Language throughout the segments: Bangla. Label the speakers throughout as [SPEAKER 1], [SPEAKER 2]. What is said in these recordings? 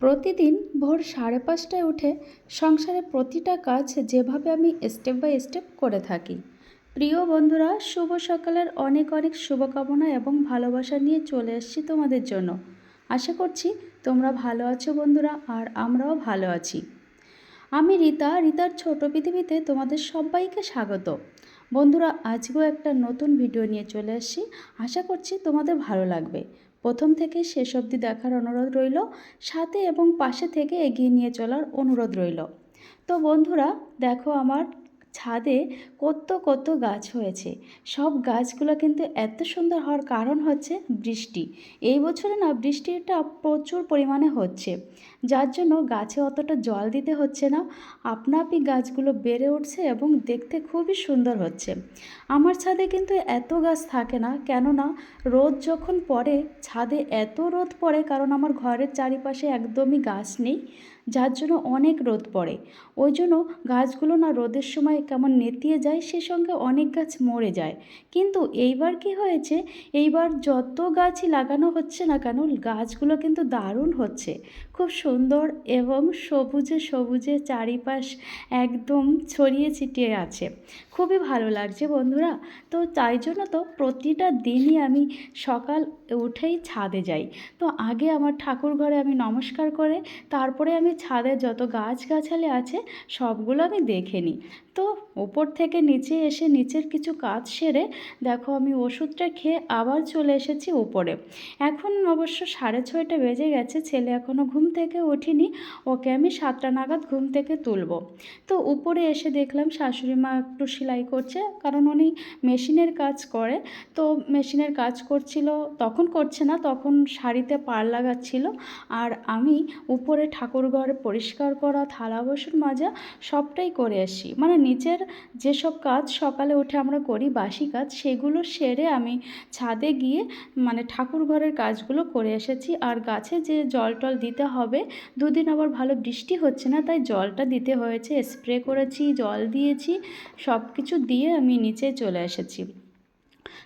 [SPEAKER 1] প্রতিদিন ভোর সাড়ে পাঁচটায় উঠে সংসারের প্রতিটা কাজ যেভাবে আমি স্টেপ বাই স্টেপ করে থাকি। প্রিয় বন্ধুরা, শুভ সকালের অনেক অনেক শুভকামনা এবং ভালোবাসা নিয়ে চলে এসেছি তোমাদের জন্য। আশা করছি তোমরা ভালো আছো বন্ধুরা, আর আমরাও ভালো আছি। আমি রীতা, রীতার ছোট পৃথিবীতে তোমাদের সবাইকে স্বাগত। বন্ধুরা, আজকেও একটা নতুন ভিডিও নিয়ে চলে এসেছি। আশা করছি তোমাদের ভালো লাগবে। প্রথম থেকে শেষ অবধি দেখার অনুরোধ রইল, সাথে এবং পাশে থেকে এগিয়ে নিয়ে চলার অনুরোধ রইল। তো বন্ধুরা, দেখো আমার ছাদে কত কত গাছ হয়েছে। সব গাছগুলো কিন্তু এত সুন্দর হওয়ার কারণ হচ্ছে বৃষ্টি। এই বছরে না বৃষ্টিটা প্রচুর পরিমাণে হচ্ছে। যার জন্য গাছে অতটা জল দিতে হচ্ছে না। আপনা আপনি গাছগুলো বেড়ে উঠছে এবং দেখতে খুবই সুন্দর হচ্ছে। আমার ছাদে কিন্তু এত গাছ থাকে না। কেননা রোদ যখন পড়ে, ছাদে এত রোদ পড়ে, কারণ আমার ঘরের চারিপাশে একদমই গাছ নেই। যার জন্য অনেক রোদ পড়ে। ওই জন্য গাছগুলো না রোদের সময় কেমন নেতিয়ে যায়, সে সঙ্গে অনেক গাছ মরে যায়। কিন্তু এইবার কি হয়েছে? এইবার যত গাছই লাগানো হচ্ছে না কেন, গাছগুলো কিন্তু দারুণ হচ্ছে। খুব সুন্দর এবং সবুজে সবুজে চারিপাশ একদম ছড়িয়ে ছিটিয়ে আছে। খুবই ভালো লাগছে বন্ধুরা। তো তাই জন্য তো প্রতিটা দিনই আমি সকাল উঠেই ছাদে যাই। তো আগে আমার ঠাকুর ঘরে আমি নমস্কার করে, তারপরে আমি ছাদে যত গাছগাছালি আছে সবগুলো আমি দেখে নিই। তো ওপর থেকে নিচে এসে নিচের কিছু কাজ সেরে দেখো আমি ওষুধটা খেয়ে আবার চলে এসেছি উপরে। এখন অবশ্য সাড়ে ছয়টা বেজে গেছে, ছেলে এখনও ঘুম থেকে ওঠেনি, ওকে আমি সাতটা নাগাদ ঘুম থেকে তুলব। তো উপরে এসে দেখলাম শাশুড়ি মা একটু সেলাই করছে, কারণ উনি মেশিনের কাজ করে। তো মেশিনের কাজ করছিল, তখন করছে না, তখন শাড়িতে পার লাগাচ্ছিল। আর আমি উপরে ঠাকুর ঘর পরিষ্কার করা, থালা বাসন মাজা সবটাই করে আসি। মানে নিচের যেসব কাজ সকালে উঠে আমরা করি, বাসি কাজ, সেগুলো সেরে আমি ছাদে গিয়ে মানে ঠাকুর ঘরের কাজগুলো করে এসেছি। আর গাছে যে জল টল দিতে হবে, দুদিন আবার ভালো বৃষ্টি হচ্ছে না, তাই জলটা দিতে হয়েছে। স্প্রে করেছি, জল দিয়েছি সব কিছু দিয়ে আমি নিচে চলে এসেছি।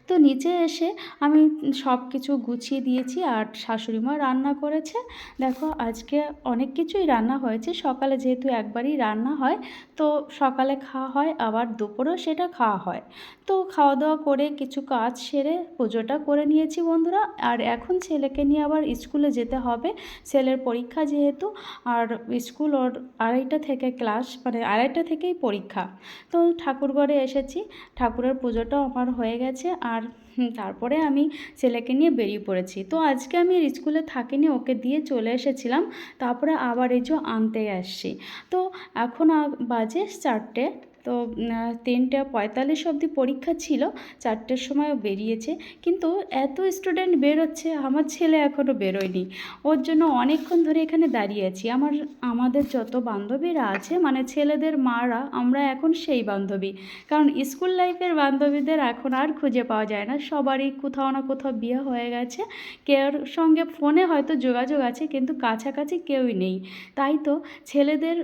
[SPEAKER 1] তো নিচে এসে আমি সব কিছু গুছিয়ে দিয়েছি আর শাশুড়ি মা রান্না করেছে। দেখো, আজকে অনেক কিছুই রান্না হয়েছে। সকালে যেহেতু একবারই রান্না হয়, তো সকালে খাওয়া হয়, আবার দুপুরেও সেটা খাওয়া হয়। তো খাওয়া দাওয়া করে কিছু কাজ সেরে পুজোটা করে নিয়েছি বন্ধুরা। আর এখন ছেলেকে নিয়ে আবার স্কুলে যেতে হবে। ছেলের পরীক্ষা যেহেতু, আর স্কুল ওর আড়াইটা থেকে ক্লাস মানে আড়াইটা থেকেই পরীক্ষা। তো ঠাকুরঘরে এসেছি। ঠাকুরের পুজোটাও আমার হয়ে গেছে। আর তারপরে আমি ছেলেকে নিয়ে বেরিয়ে পড়েছি। তো আজকে আমি স্কুলে থাকিনি, ওকে দিয়ে চলে এসেছিলাম। তারপরে আবার এই যে আনতে আসছি। তো এখন বাজে চারটে। তো তিনটে পঁয়তাল্লিশ অবধি পরীক্ষা ছিল, চারটের সময়ও বেরিয়েছে। কিন্তু এত স্টুডেন্ট বেরোচ্ছে, আমার ছেলে এখনও বেরোয়নি। ওর জন্য অনেকক্ষণ ধরে এখানে দাঁড়িয়ে আছি। আমার, আমাদের যত বান্ধবীরা আছে মানে ছেলেদের মারা, আমরা এখন সেই বান্ধবী। কারণ স্কুল লাইফের বান্ধবীদের এখন আর খুঁজে পাওয়া যায় না। সবারই কোথাও না কোথাও বিয়ে হয়ে গেছে। কেউর সঙ্গে ফোনে হয়তো যোগাযোগ আছে, কিন্তু কাছাকাছি কেউই নেই। তাই তো ছেলেদের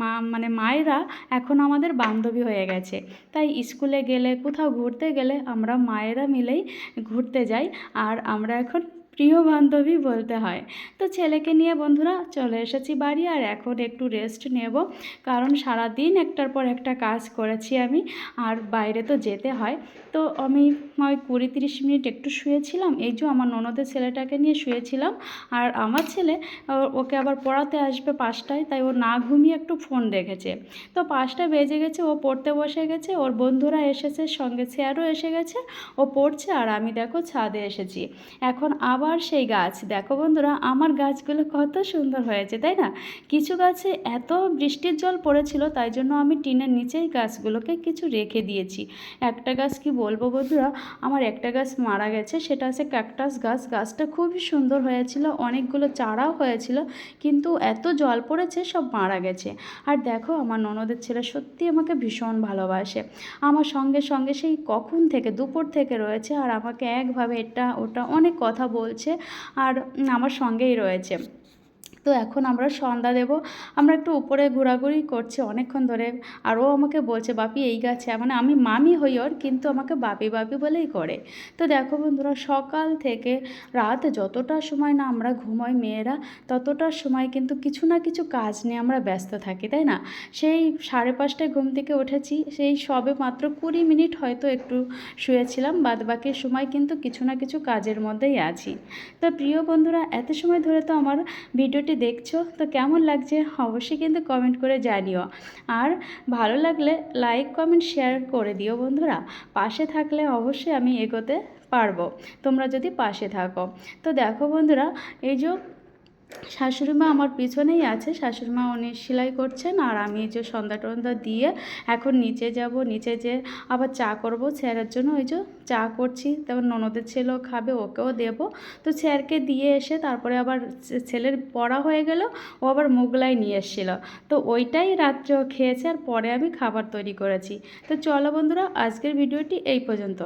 [SPEAKER 1] মা মানে মায়েরা এখন আমাদের বান্ধবী বান্ধবী হয়ে গেছে। তাই স্কুলে গেলে, কোথাও ঘুরতে গেলে আমরা মায়েরা মিলেই ঘুরতে যাই। আর আমরা এখন প্রিয় বান্ধবী বলতে হয়। তো ছেলেকে নিয়ে বন্ধুরা চলে এসেছি বাড়ি আর এখন একটু রেস্ট নেব। কারণ সারা দিন একটার পর একটা কাজ করেছি আমি আর বাইরে তো যেতে হয়। তো আমি ওই কুড়ি তিরিশ মিনিট একটু শুয়েছিলাম। এই যে আমার ননদের ছেলেটাকে নিয়ে শুয়েছিলাম আর আমার ছেলে ওকে আবার পড়াতে আসবে পাঁচটায়, তাই ও না ঘুমিয়ে একটু ফোন দেখেছে। তো পাঁচটা বেজে গেছে, ও পড়তে বসে গেছে, ওর বন্ধুরা এসেছে, সঙ্গে স্যারও এসে গেছে, ও পড়ছে আর আমি দেখো ছাদে এসেছি। এখন আবার আবার সেই গাছ। দেখো বন্ধুরা, আমার গাছগুলো কত সুন্দর হয়েছে, তাই না? কিছু গাছে এত বৃষ্টির জল পড়েছিল, তাই জন্য আমি টিনের নিচেই গাছগুলোকে কিছু রেখে দিয়েছি। একটা গাছ কি বলব বন্ধুরা, আমার একটা গাছ মারা গেছে, সেটা হচ্ছে ক্যাকটাস গাছ। গাছটা খুবই সুন্দর হয়েছিল, অনেকগুলো চারাও হয়েছিল, কিন্তু এত জল পড়েছে, সব মারা গেছে। আর দেখো, আমার ননদের ছেলে সত্যি আমাকে ভীষণ ভালোবাসে। আমার সঙ্গে সঙ্গে সেই কখন থেকে, দুপুর থেকে রয়েছে, আর আমাকে একভাবে এটা, ওটা অনেক কথা বল বলছে আর আমার সঙ্গেই রয়েছে। তো এখন আমরা সন্ধ্যা দেব। আমরা একটু উপরে ঘোরাঘুরি করছি অনেকক্ষণ ধরে। আর ও আমাকে বলছে, বাপি, এই গাছে মানে আমি মামি হই ওর কিন্তু আমাকে বাপি বাপি বলেই করে। তো দেখো বন্ধুরা, সকাল থেকে রাত যতটা সময় না আমরা ঘুমাই মেয়েরা, ততটা সময় কিন্তু কিছু না কিছু কাজ নিয়ে আমরা ব্যস্ত থাকি, তাই না? সেই সাড়ে পাঁচটায় ঘুম থেকে উঠেছি, সেই সবে মাত্র কুড়ি মিনিট হয়তো একটু শুয়েছিলাম বাদ বাকি সময় কিন্তু কিছু না কিছু কাজের মধ্যেই আছি। তো প্রিয় বন্ধুরা, এত সময় ধরে তো আমার ভিডিওটি দেখছ, তো কেমন লাগছে অবশ্যই কিন্তু কমেন্ট করে জানিও। আর ভালো লাগলে লাইক কমেন্ট শেয়ার করে দিও বন্ধুরা। পাশে থাকলে অবশ্যই আমি এগোতে পারব। তোমরা যদি পাশে থাকো। তো দেখো বন্ধুরা, এই যে শাশুড়ি মা আমার পিছনেই আছে শাশুড়ি মা উনি সেলাই করছেন আর আমি যে সন্ধ্যা টন্ধা দিয়ে এখন নিচে যাব, নিচে যে আবার চা করব, স্যারের জন্য ওই যে চা করছি। তারপর ননদের ছেলেও খাবে, ওকেও দেব। তো স্যারকে দিয়ে এসে তারপরে আবার ছেলের পড়া হয়ে গেল, ও আবার মোগলাই নিয়ে এসেছিল। তো ওইটাই রাত্রেও খেয়েছে আর পরে আমি খাবার তৈরি করেছি। তো চলো বন্ধুরা, আজকের ভিডিওটি এই পর্যন্ত।